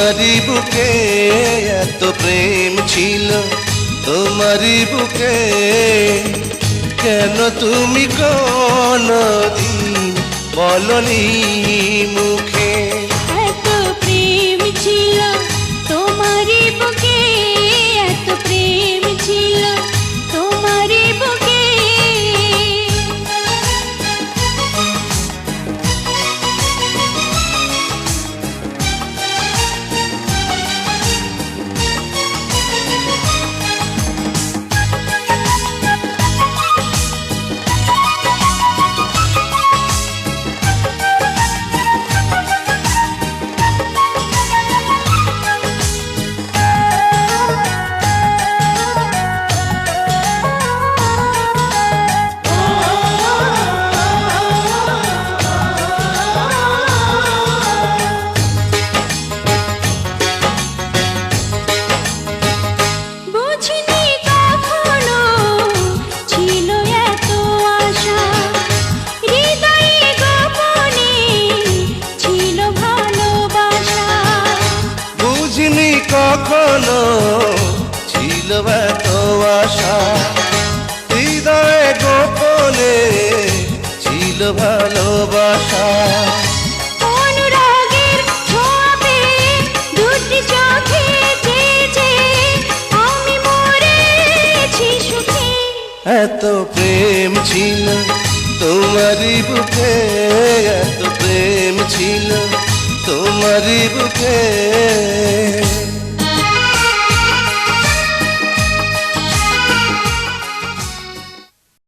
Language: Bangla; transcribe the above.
তোমারই বুকে এত প্রেম ছিল তোমারই বুকে কেন তুমি কোনদিন বলনি মুখে কখনো ছিল এত আশা। হৃদয়ে গোপনে ছিল ভালোবাসা। এত প্রেম ছিল তোমারই বুকে এত প্রেম ছিল তোমারই বুকে।